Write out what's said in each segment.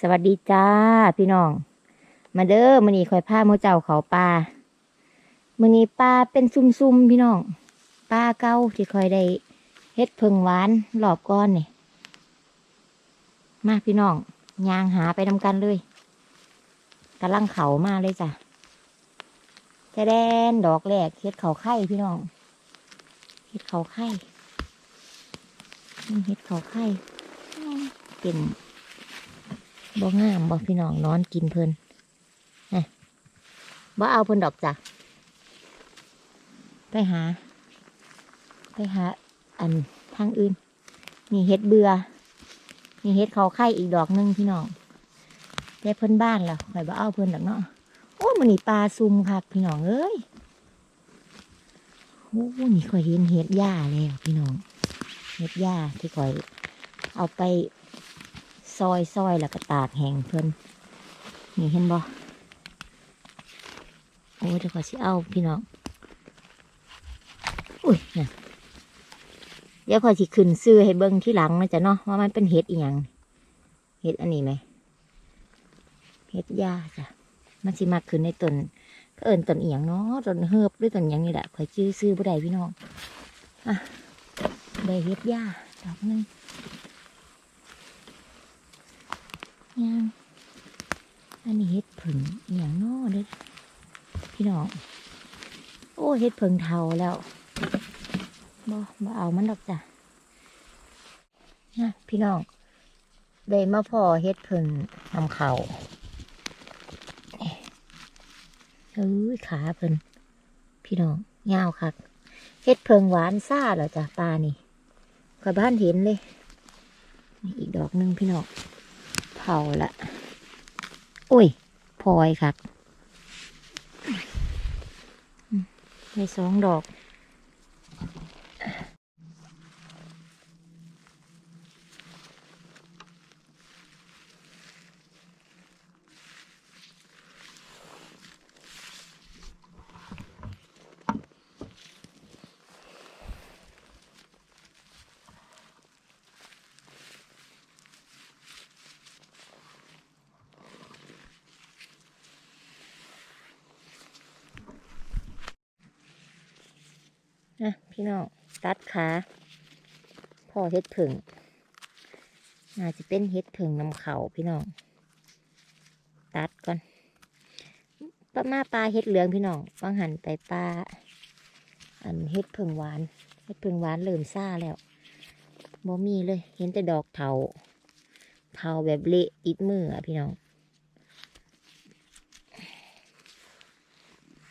สวัสดีจ้าพี่น้อง มาเด้อมื้อนี้ข่อยพามู่เจ้าเขาป่ามื้อนี้ป่าเป็นซุ่มๆพี่น้องป่าเก่าที่ข่อยได้เฮ็ดเพิงหวานรอบก้อนนี่มาพี่น้องยางหาไปนำกันเลยกำลังเขามาเลยจ้ะแค่แดนดอกแรกเฮ็ดเขาไข่พี่น้องเฮ็ดเขาไข่เฮ็ดเขาไข่เป็น บ่งามบ่พี่น้องนอนกินเพลินบ่เอาเพลินดอกจ้ะไปหา ไปหา อันทางอื่น นี่เฮ็ดเบือนี่เฮ็ดเขาไข่อีกดอกหนึงพี่น้องแต่เพิ่นบ้านล่ะข่อยบ่เอาเพิ่นดอกเนาะโอ้มันนี่ปลาซุ่มคักพี่น้องเอ้ยโอ้นี่ข่อยเห็นเฮ็ดหญ้าแล้วพี่น้องเฮ็ดหญ้าที่ข่อย เอาไป ซอยซอยแล้วก็ตากแห้งเพิ่นนี่เห็นบ่โอ้ยเดี๋ยวขอสิเอาพี่น้องอุ้ยน่ะเดี๋ยวขอยสิขึ้นซื้อให้เบิ่งที่หลังนะจ๊ะเนาะว่ามันเป็นเห็ดอีหยังเห็ดอันนี้ไหมเห็ดหญ้าจ้ะมันสิมาขึ้นในต้นก็เอิญต้นอีหยังเนาะต้นเฮิบหรือต้นหยังนี่แหละขอชื่อซื้อบ่ได้พี่น้องอะได้เห็ดหญ้าดอกหนึง ยังอันนี้เฮ็ดผึ่งอย่างนอเด้อพี่น้อง โอ้เฮ็ดผึ่งเทาแล้วบ่บ่เอามันดอกจ้ะนะพี่น้องได้มาพอเฮ็ดผึ่งนำเขาเอ้ยขาเพิ่นพี่น้องยาวคักเฮ็ดเพิงหวานซ่าเหรอจ้ะปลานี่กับบ้านเห็นเลย อีกดอกหนึ่งพี่น้อง เผาละอุ้ยพลอยครับได้สองดอก นะ พี่น้องตัดขาพ่อเฮ็ดผึ่งน่าจะเป็นเฮ็ดผึ่งนำเขาพี่น้อง ตัดก่อนป้ามาปลาเฮ็ดเหลืองพี่น้องฟังหันไปปลาอันเฮ็ดผึ่งหวานเฮ็ดผึ่งหวานเริ่มซ่าแล้วบ่มีเลย เห็นแต่ดอกเถาเถาแบบเละติดมืออะพี่น้อง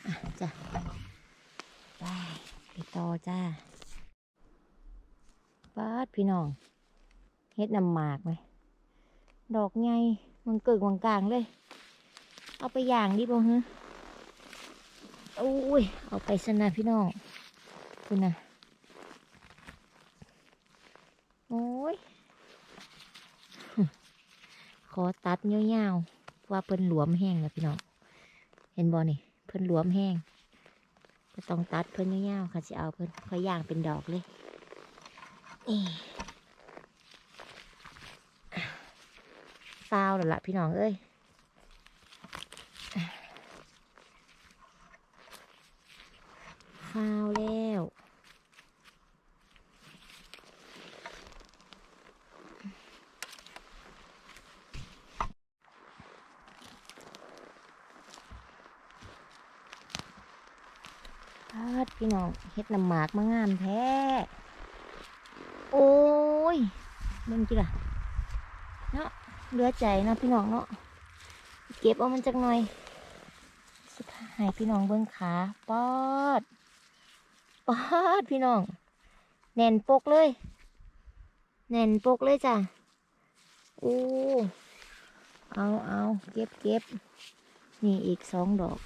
อะจ้ะไป ไปต่อจ้าป้าดพี่น้องเฮ็ดนำหมากไหมดอกไงมันเกิดวังกลางเลย เอาไปอย่างดิบ่ฮะโอ้ย เอาไปสนะพี่น้องคุณนะโอ้ย ขอตัดเงาวๆว่าเพิ่นหลวมแห้งแล้วพี่น้อง เห็นบ่นี่ เพิ่นหลวมแห้ง ก็ต้องตัดเพิ่นยาวๆค่ะจะเอาเพิ่นค่อยย่างเป็นดอกเลยนี่ฟาวแล้วล่ะพี่น้องเอ้ยฟาวแล้ว พี่น้องเฮ็ดน้ำหมากมางามแท้ โอ้ยเบิ่งจิล่ะเนาะเหลือใจเนาะพี่น้องเนาะเก็บเอามันจักหน่อยสุดท้ายพี่น้องเบิ่งขาปอดปอดพี่น้อง แน่นปกเลย แน่นปกเลยจ้ะโอ้เอาเอาเก็บเก็บนี่อีกสองดอก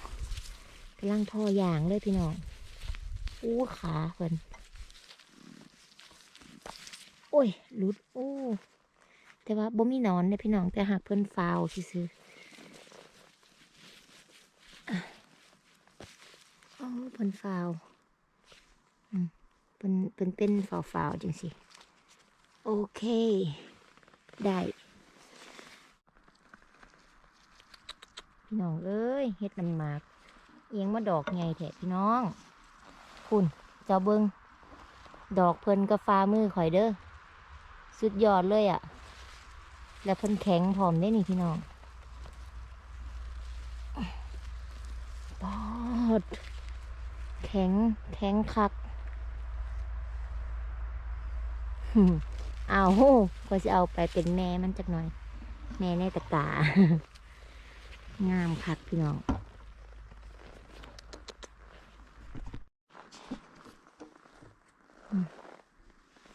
กำลังทออย่างเลยพี่น้อง อู้ขาเพิ่นโอ้ยหลุดโอ้แต่ว่าบ่มีนอนเนี่ยพี่น้องแต่หากเพิ่นฟาวซื่ออ๋อเพิ่นฟาวเพิ่นเพิ่นเป็นฟาวฟาวจังสิ โอเค ได้ พี่น้องเอ้ยเฮ็ดน้ำหมาก เอียงมาดอกไงแท้พี่น้อง คุณเจ้าเบิงดอกเพิ่นก็ฟ้ามือข่อยเด้อสุดยอดเลยอะ่ะ แล้วเพิ่นแข็งพร้อมได้นี่พี่น้องปอดแข็งแข็งคักหึเอาก็จะเอาไปเป็นแม่มันจักหน่อย แม่ในตะกร้างามคักพี่น้อง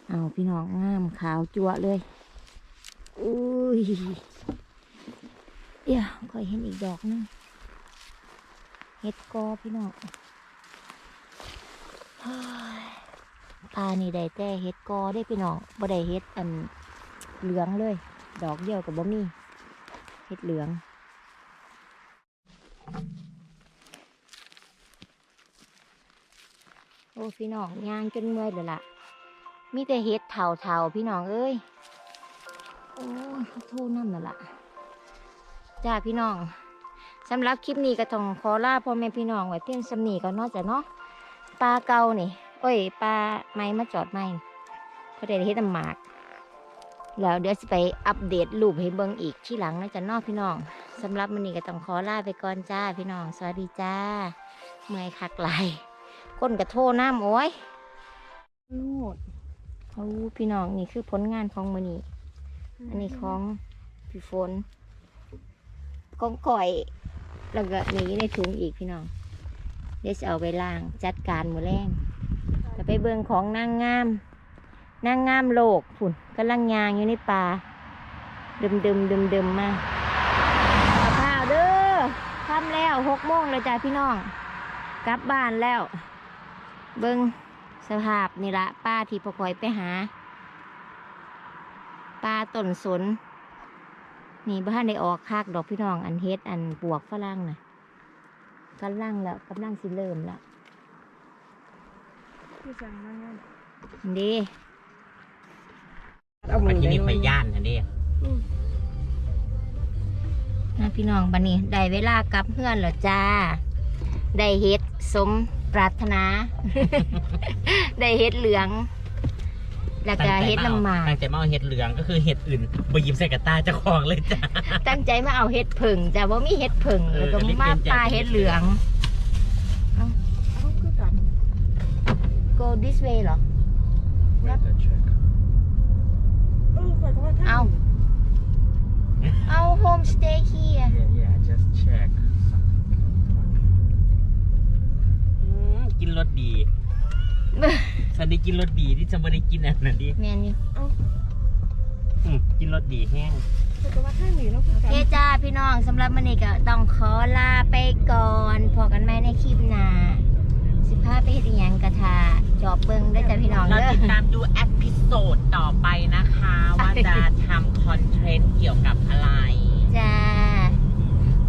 เอาพี่น้องงามขาวจั่วเลยอุ้ยเดี๋ยวก็เห็นอีกดอกนึงเห็ดกอพี่น้องปลานี่ได้แต่เห็ดกอได้พี่น้องบ่ได้เห็ดอันเหลืองเลย ดอกเดียวกับบ่มีเห็ดเหลืองโอ้พี่น้องย่างจนเมื่อยเลยล่ะ มีแต่เห็ดเถาๆพี่น้องเอ้ย โอ้ยเขาโทษน้ำนั่นล่ะจ้าพี่น้องสำหรับคลิปนี้ก็ต้องขอลาพ่อแม่พี่น้องไว้เพียงสำนีก็นอกจากเนาะปลาเก่านี่โอ้ยปลาไม้มาจอดไม้เขาได้เฮ็ดน้ำหมาก แล้วเดี๋ยวจะไปอัปเดตรูปให้เบิ่งอีกที่หลังนะจ๊ะนอพี่น้องสำหรับมันนี้ก็ต้องขอลาไปก่อนจ้าพี่น้อง สวัสดีจ้า เมื่อยคักไหลายคนกระโทน้ำโอ้ยลูด เอาพี่น้องนี่คือผลงานของมือนี้อันนี้ของพี่ฝนของก่อยแล้วก็นี่ในถุงอีกพี่น้องเดี๋ยวจะเอาไปล้างจัดการหมือแรงจะไปเบิ่งของนางงามนางงามโลกฝุ่นกำลังยางอยู่ในป่าดึมดึมดึมดึมๆมาเอาข้าวเด้อทำแล้วหกโมงเลยจ้าพี่น้อง กลับบ้านแล้ว เบิ่ง สภาพนี่ละป้าที่พอคอยไปหาปลาต้นสน นี่บ้านได้ออกคากดอกพี่น้องอันเฮ็ดอันปวกฝรั่งน่ะกำลังแล้วกำลังสิเริ่มแล้วที่สั่งมาไงดีเอามือัอนที่นี่ไปข่อยย่านอันนี้นะพี่น้องบันนี้ได้เวลากลับเพื่อนแล้วจ้า ได้เฮ็ดสม ปรารถนา ได้เฮ็ดเหลือง แล้วก็เฮ็ดน้ำหมากตั้งใจมาเอาเห็ดเหลืองก็คือเห็ดอื่นบหยิบใส่กระตาเจ้าของเลยจ้ะตั้งใจมาเอาเฮ็ดผึ่งจ้ะว่ามีเฮ็ดผึ่งเออแล้วก็อันนี้มาเตรียมใจปลาเฮ็ดเหลืองเอาคือกัน go this way เหรอ Wait, I check. เออข่อยก็ว่าถ้าเอาเอา home stay here Yeah, yeah, just check. อืมกินร สดีฉันได้กินรสดีที่ฉันไม่ได้กินอันนั้นดิแมนอยู่อืมกินรสดีแห้งข่อยก็ว่าถ้าหนีแล้วคือโอกัเคนจ้าพี่น้องสำหรับมันนี้ก็ต้องขอลาไปก่อนพอกันไหมในคลิปหน้าสิพาไปเฮ็ดอิหยังกระทาจอบเบิ่งได้อจ้ะพี่น้องเราเด้อ ติดตามดูเอพิโซดต่อไปนะคะ ว่าจะทำคอนเทนต์เกี่ยวกับอะไร จ้า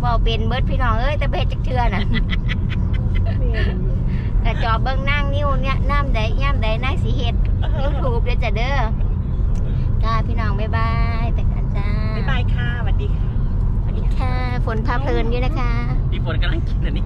บอกเป็นเบิดพี่น้องเอ้ยแต่เบ็ดจักเทื่อน่ะเมียนอยู่แต่ จอบเบิ่งนั่งนิ้วเนี่ยน้ำใดย่ำใดนั่งสีเฮ็ดยูทูบเด้อจ้ะเด้อจ้าพี่น้องบ๊ายบายแต่กันจ้าบ๊ายบายค่ะสวัสดีค่ะสวัสดีค่ะ ฝนพาเพลินด้วยนะคะพี่ฝนกำลังกินอันนี้